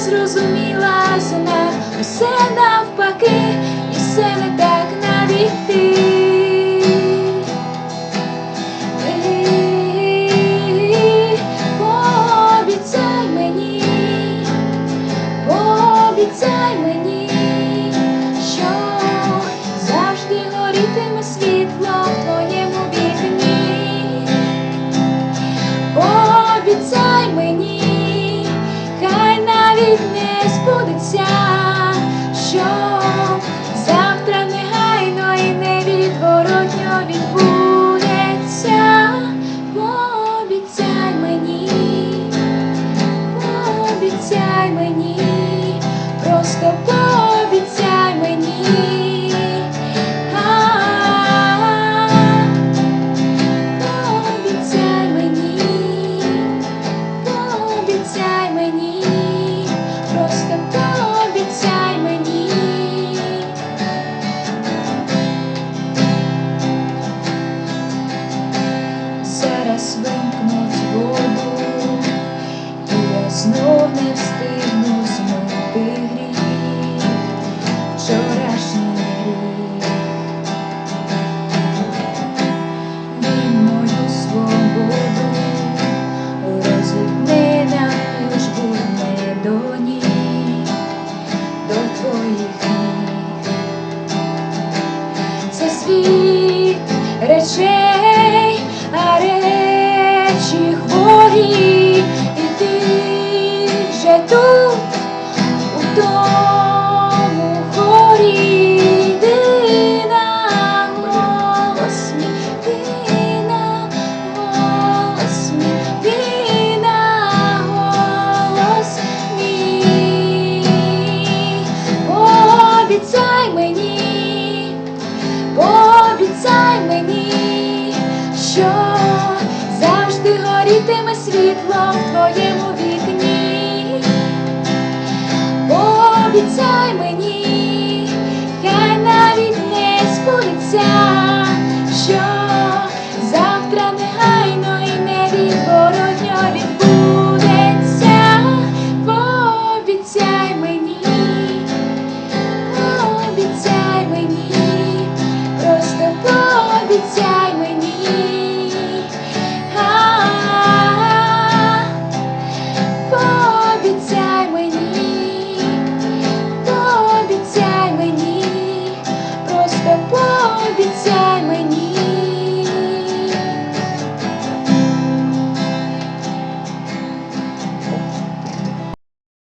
зрозуміла зима, все навпаки, і все не save. just a очей, а речі хворі, і ти вже тут у тому. Обіцяй мені.